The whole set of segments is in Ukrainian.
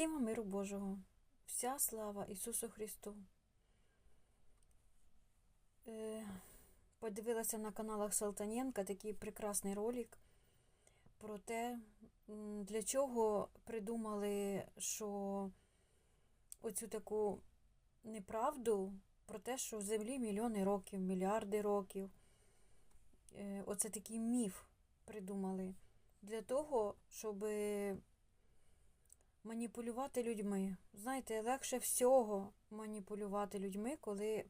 Всім миру Божого, вся слава Ісусу Христу. Е, Подивилася на каналах Салтаненка такий прекрасний ролик про те, для чого придумали, що оцю таку неправду про те, що в землі мільйони років, мільярди років. Е, Оце такий міф придумали для того, щоб маніпулювати людьми. Знаєте, легше всього маніпулювати людьми, коли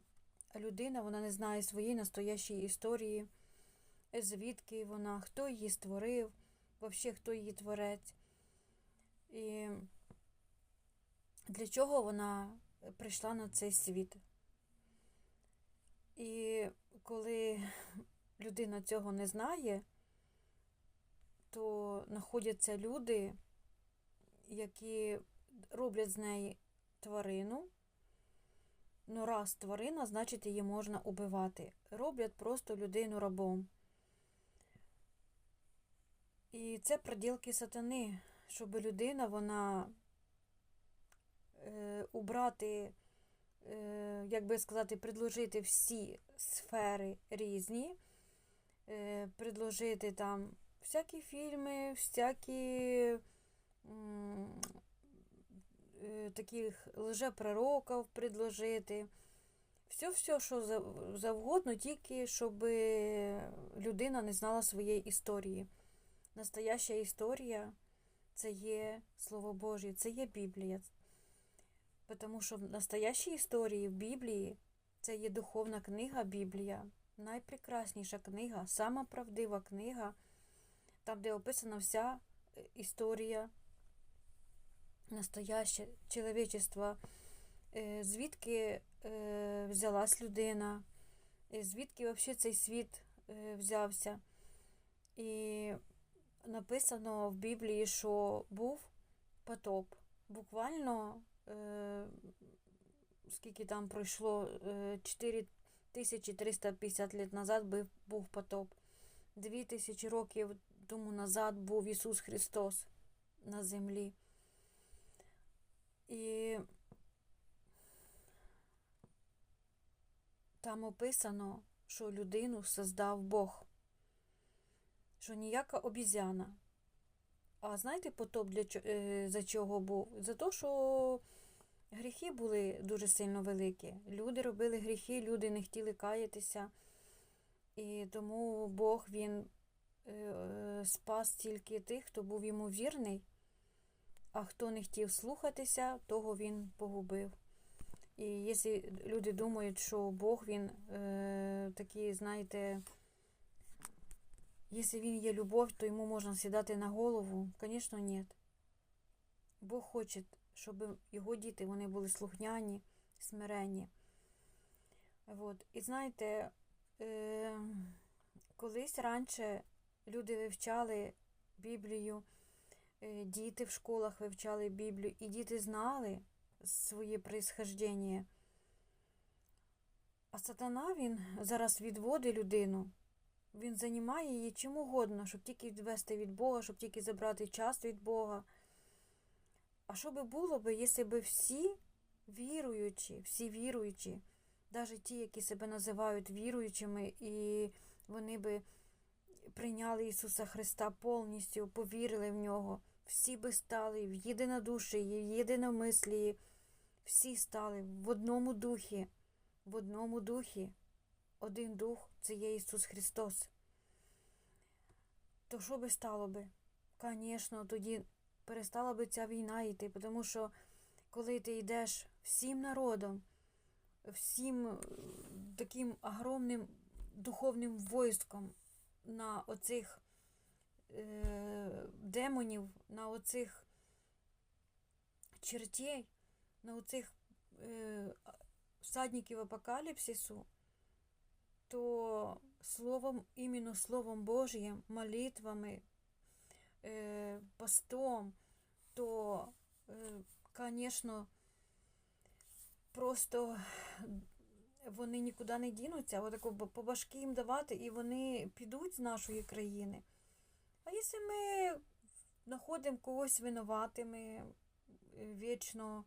людина вона не знає своєї настоящої історії, звідки вона, хто її створив, взагалі хто її творець. І для чого вона прийшла на цей світ. І коли людина цього не знає, то знаходяться люди, які роблять з неї тварину. Ну, раз тварина, значить її можна убивати. Роблять просто людину рабом. І це проділки сатани, щоб людина, вона е, убрати, е, як би сказати, предложити всі сфери різні, е, предложити там всякі фільми, всякі таких лжепророків предложити. Все-все, що завгодно, тільки щоб людина не знала своєї історії. Настояща історія це є Слово Боже, це є Біблія. Тому що в настоящій історії в Біблії це є духовна книга Біблія, найпрекрасніша книга, сама правдива книга, там, де описана вся е, історія настояще чоловічества, е, звідки е, взялась людина, е, звідки взагалі цей світ взявся. І написано в Біблії, що був потоп. Буквально, скільки там пройшло, е, 4350 літ назад був потоп. 2000 років тому назад був Ісус Христос на землі. І там описано, що людину создав Бог, що ніяка обізяна. А знаєте, потоп для, е, за чого був? За те, що гріхи були дуже сильно великі. Люди робили гріхи, люди не хотіли каятися. І тому Бог він е, е, спас тільки тих, хто був йому вірний, а хто не хотів слухатися, того він погубив. І якщо люди думають, що Бог він е, такий, знаєте, якщо він є любов, то йому можна сідати на голову, звісно, ні. Бог хоче, щоб його діти вони були слухняні, смиренні. Вот. І знаєте, е, колись раніше люди вивчали Біблію, діти в школах вивчали Біблію, і діти знали своє происхождення. А сатана він зараз відводить людину, він займає її чим угодно, щоб тільки відвести від Бога, щоб тільки забрати час від Бога. А що би було би, якщо б всі віруючі, всі віруючі, навіть ті, які себе називають віруючими, і вони би прийняли Ісуса Христа повністю, повірили в нього, всі би стали в єдинодушії, в єдиномислії, всі стали в одному духі, в одному духі. Один дух це є Ісус Христос. То що би стало би? Звісно, тоді перестала би ця війна йти, тому що коли ти йдеш всім народом, всім е, таким огромним духовним войском на оцих е, демонів, на оцих чертей, на оцих е, всадників апокаліпсису, то словом, іменно Словом Божьим, молитвами, е, постом, то, е, просто вони нікуди не дінуться, отако по башки їм давати, і вони підуть з нашої країни. А якщо ми знаходимо когось винуватими, е, вічно,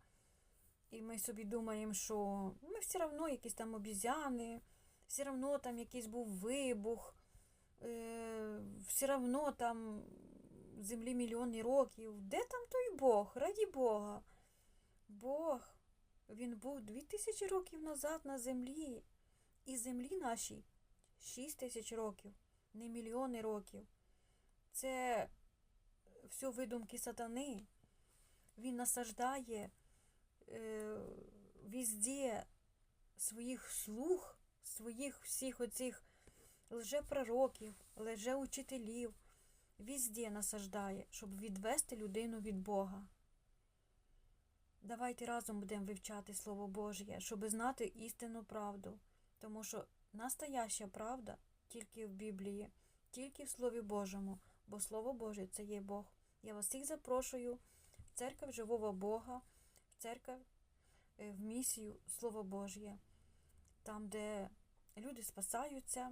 і ми собі думаємо, що ми все одно якісь там обізяни, все одно там якийсь був вибух, е, все одно там землі мільйони років. Де там той Бог? Раді Бога. Бог, він був дві тисячі років назад на землі. І землі нашій шість тисяч років, не мільйони років. Це все видумки сатани. Він насаждає е, везде своїх слуг, своїх всіх оцих лжепророків, лжеучителів, везде насаждає, щоб відвести людину від Бога. Давайте разом будемо вивчати Слово Божє, щоб знати істинну правду. Тому що настояща правда тільки в Біблії, тільки в Слові Божому, бо Слово Боже це є Бог. Я вас всіх запрошую в церкву живого Бога, в церкву е, в місію Слово Божє, там, де люди спасаються,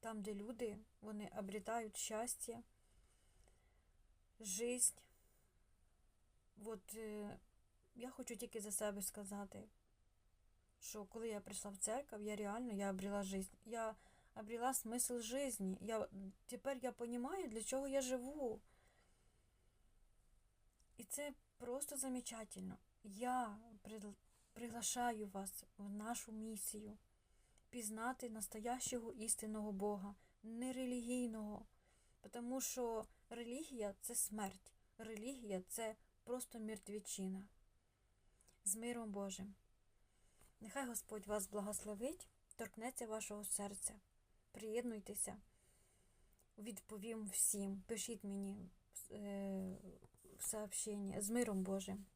там, де люди вони обрітають щастя, жизнь. От е, я хочу тільки за себе сказати, що коли я прийшла в церковь, я реально я обрела жизнь. Я обрела смисл жизни. Я, тепер я розумію, для чого я живу. І це просто замечательно. Я приглашаю вас в нашу місію пізнати настоящого істинного Бога, не релігійного. Тому що релігія це смерть. Релігія це просто мертвічина. З миром Божим. Нехай Господь вас благословить, торкнеться вашого серця. Приєднуйтеся. Відповім всім. Пишіть мені е, сообщення з миром Божим.